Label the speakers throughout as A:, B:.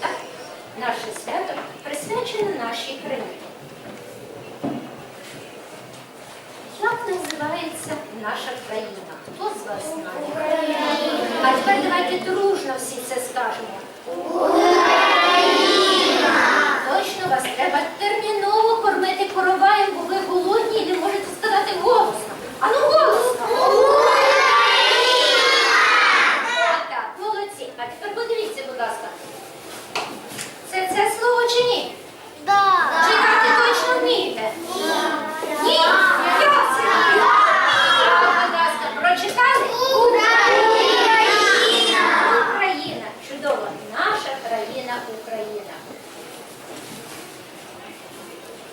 A: Так? Наше свято присвячене нашій країні. Як називається наша країна? Хто з вас знає? А тепер давайте дружно всі це скажемо. Точно вас треба терміново кормити короваєм, бо ви голодні і не можете сказати голосно. А ну голосно! Так, молодці. А тепер подивіться, будь ласка. Це це слово чи ні? Читати точно вмієте? Ні? Як це ні? Будь ласка, прочитали? Україна. Чудово. Наша країна Україна.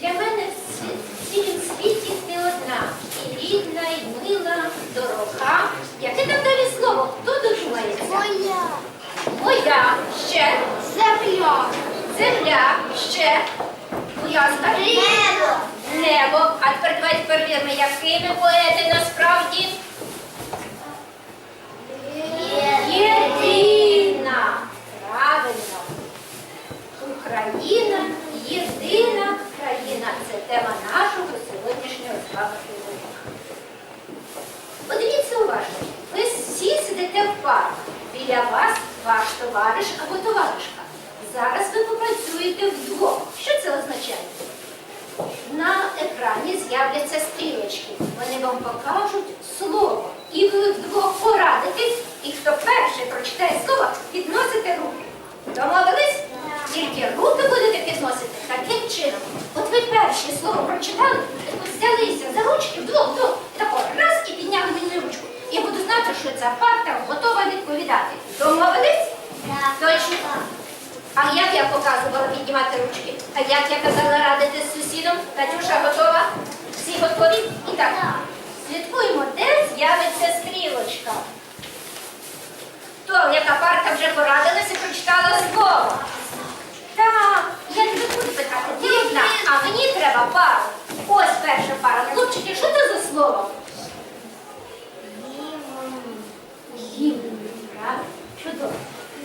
A: Для мене в цілім світі ти одна. І рідна, і мила, дорога. Яке там далі слово? Хто додумається? Моя. Ще. Земля. Земля Ще. Будь ласка. Небо. А тепер давайте перевіримо, якими поети насправді. Єдина. Правильно. Україна єдина країна. Це тема нашого сьогоднішнього з вами уроку. Подивіться уважно. Ви всі сидите в парку. Біля вас ваш товариш або товаришка. Зараз ви попрацюєте вдвох. Що це означає? На екрані з'являться стрілочки. Вони вам покажуть І вдвох порадитесь, і хто перший прочитає слово, підносите руки. Домовились? Тільки руки будете підносити таким чином. От ви перше слово прочитали, взялися за ручки вдвох, вдвох, тако раз і підняли мені ручку. Я буду знати, що ця партія готова відповідати. Домовились? Точно. А як я показувала піднімати ручки? А як я казала радити з сусідом? Катюша готова? Всі готові? І так. Слідкуємо, де з'явиться стрілочка. Хто, яка парта вже порадилася, прочитала слово? Так, я тебе буду питати, ти а мені треба пару. Ось перша пара. Хлопчики, що це за слово? Гімн. Правда? Чудово.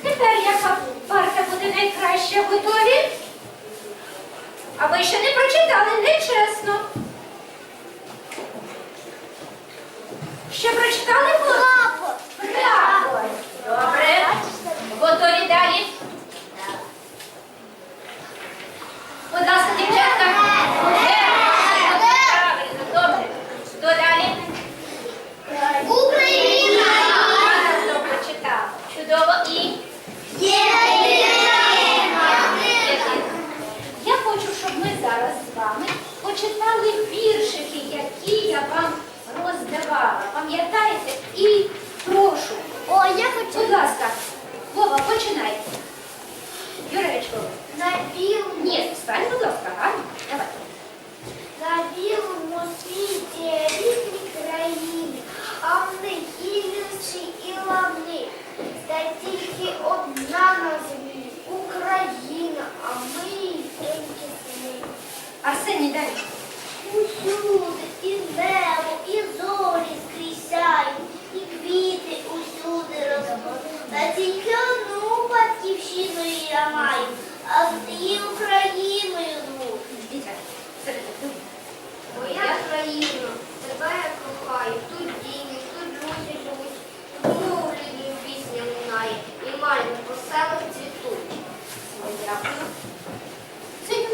A: Тепер яка парта буде найкраща готові? А ви ще не прочитали, нечесно. Ще прочитали хлопці? Прапор. Добре. Готові далі? Будь ласка, дівчатка. Герб. Правильно, добре. Хто далі? Гарно прочитав. Чудово і я хочу, щоб ми зараз з вами почитали віршики, які я вам роздавала. Пам'ятаєте? І прошу.
B: О, я хочу
A: Будь ласка, Вова, починай. Юречко.
B: на білому,
A: Ні, встань, будь ласка, гарно. Давай.
B: на білому світі різні країни, а в них і ліси, і лани. Та тільки одна на землі Україна, а ми її тільки сини.
A: Арсеній, далі.
B: Усюди і небо, і зорі скрізь сяють, і квіти усюди ростуть. Та тільки одну батьківщину я маю, а з її Україною звуть. Моя країна, тебе я кохаю, тут діти, тут друзі живуть, тут мову рідні пісня лунає, і мальви по селах цвітуть.
A: Дякую.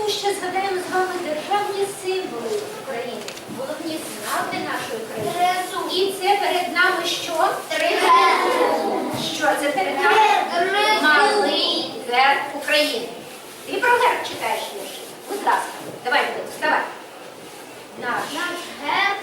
A: Ми ще згадаємо з вами державні символи України, головні знаки нашої країни. І це перед нами що?
B: Тризуб.
A: Що це перед нами? Малий герб України. Ти про герб читаєш вірші? Будь ласка, давай, Вадим, вставай. Наш
B: герб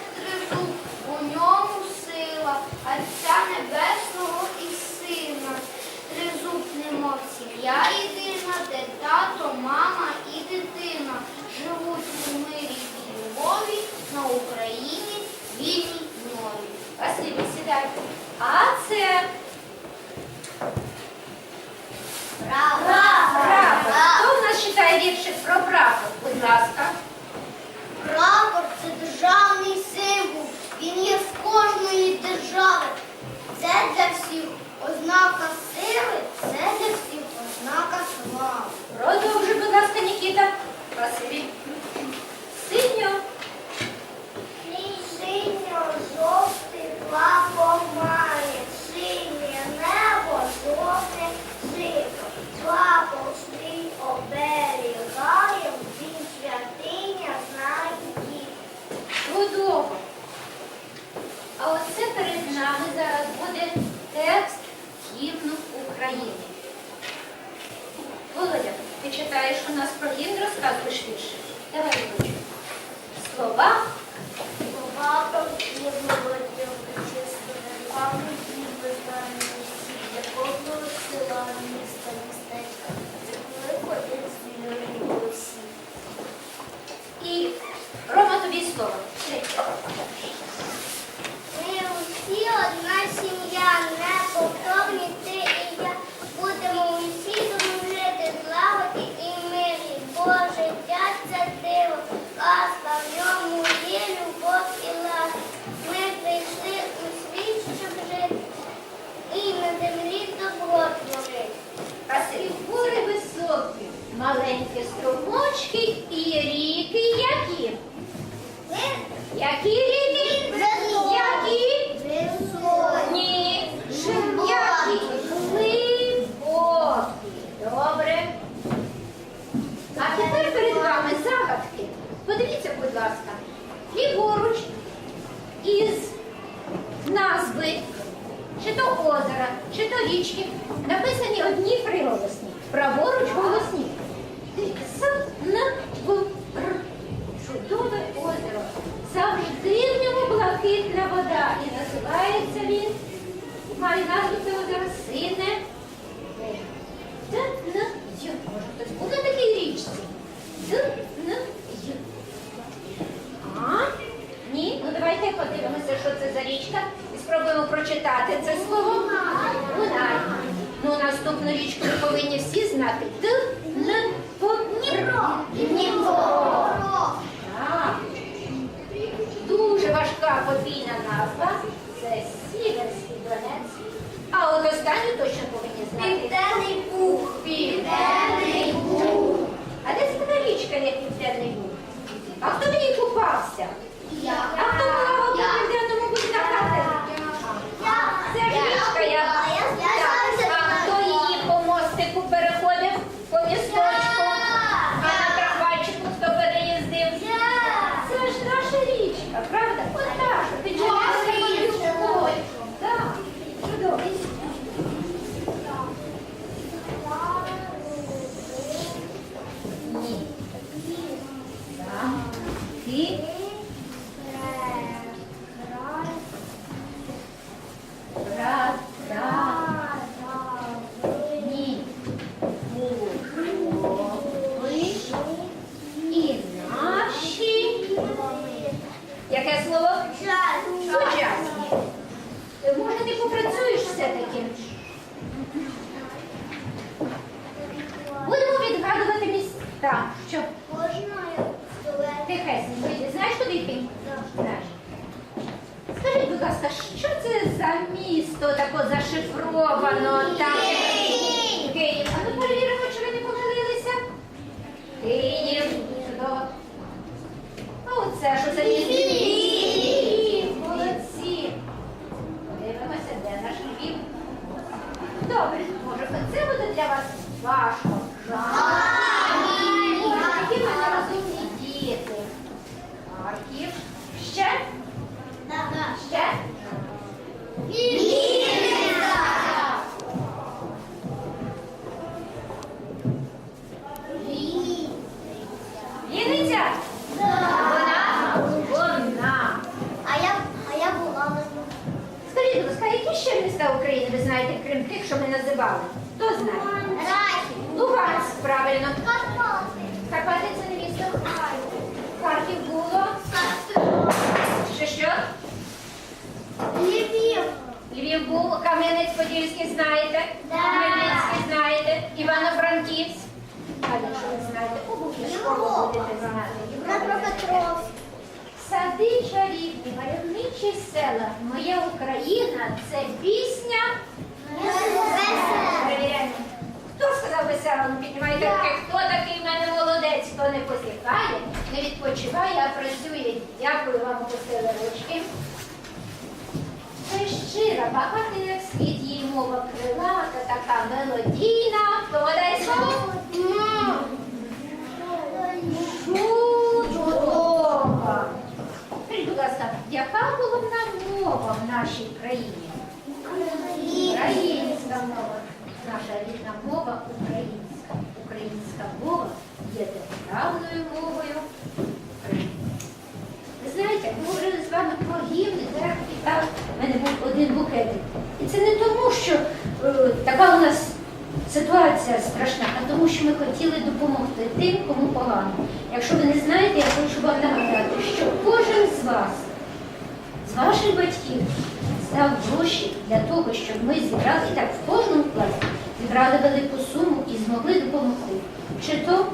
A: маленькі струмочки і ріки які. Які ріки? Які? Ні. Які? Глибокі. Добре. А тепер перед вами загадки. Подивіться, будь ласка, ліворуч із назви чи то озера, чи то річки написані одні приголосні. Праворуч голосні. Чудове озеро. Завжди в ньому блакитна вода. І називається він. Має назву озеро сине. Д, Н, Й. Може хтось на такій річці? Д, Н, Й. А? Ні? Ну давайте подивимося, що це за річка. І спробуємо прочитати це слово. Ну, наступну річку ви повинні всі знати. Д, Так. Дуже важка подвійна назва. Це Сіверський Донець. А от останню точно повинні знати.
B: Південний Буг.
A: Південний Буг. А де це річка, як Південний Буг? А хто в ній купався? А хто плавав по Південному Бузі на катері? Це ж річка я. Так. А хто її по мостику переходив по місточку? А на трамвайчику хто переїздив? Це ж наша річка, правда? От так, підживається річкою. Так, чудово. Ні. Так. Наші. Яке слово? Е, Може, ти попрацюєш все-таки? Будемо відгадувати міста. Що? Тихесенько, йди. знаєш, куди йти? Знаєш. Скажіть, будь ласка, що це за місто тако Там
B: Київ.
A: А ну перевіримо, чи ви не помилилися. Київ. Чудово. А оце що за місто? Львів. Молодці. Подивимося, де наш Львів. Добре, може, це буде для вас важко. Які в мене розумні діти. Харків. Ще? Ще? Вінниця? Знаєте, крім тих, що ми називали? Хто знає?
B: Рахів.
A: Луганськ, правильно.
B: Карпати.
A: Карпати це не місто. Харків було. Ще що?
B: Львів.
A: Львів був, Кам'янець-Подільський знаєте,
B: Да.
A: Хмельницький знаєте, Івано-Франківськ. А якщо ви знаєте, обов'язково будете знати.
B: Дніпропетровськ.
A: Сади чарівні, мальовничі села. Моя Україна це пісня. Перевіряємо. Хто сказав весело? Ну, піднімайте руки. Хто такий в мене молодець? Хто не не відпочиває, а працює. Дякую вам, опустили ручки. Це щира, багата як світ, її мова крилата, така мелодійна. Дасть слово? Чудова. Скажіть, будь ласка, яка головна мова в нашій країні? Українська мова. Наша рідна мова українська. Українська мова є державною мовою Ви знаєте, ми говорили з вами про гімни, так? І так, в мене був один букетик. І це не тому, що е, така у нас ситуація страшна, а тому, що ми хотіли допомогти тим, кому погано. Якщо ви не знаєте, я хочу вам нагадати, що кожен
C: з ваших батьків здав гроші для того, щоб ми зібрали і так в кожному класі зібрали велику суму і змогли допомогти. Чи то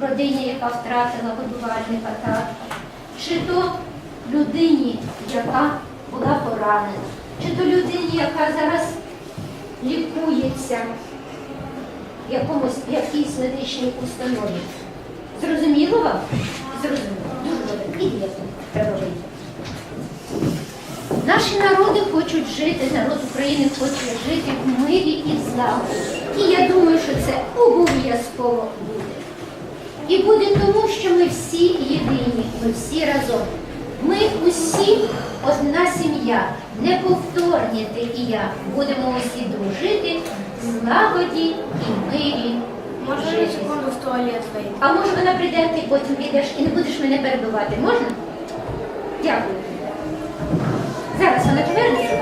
C: родині, яка втратила годувальника татка, чи то людині, яка була поранена, чи то людині, яка зараз лікується в якомусь якійсь медичній установі. Зрозуміло вам? Зрозуміло. Дуже добре. І є правовий. Наші народи хочуть жити, народ України хоче жити в мирі і злагоді. І я думаю, що це обов'язково буде. І буде тому, що ми всі єдині, ми всі разом. Ми усі одна сім'я, неповторні ти і я. Будемо усі дружити злагоді і мирі. Жити.
B: на секунду в туалет вийти?
C: А може вона прийде, ти потім підеш і не будеш мене перебивати. Можна? Дякую. Зараз вона повернеться.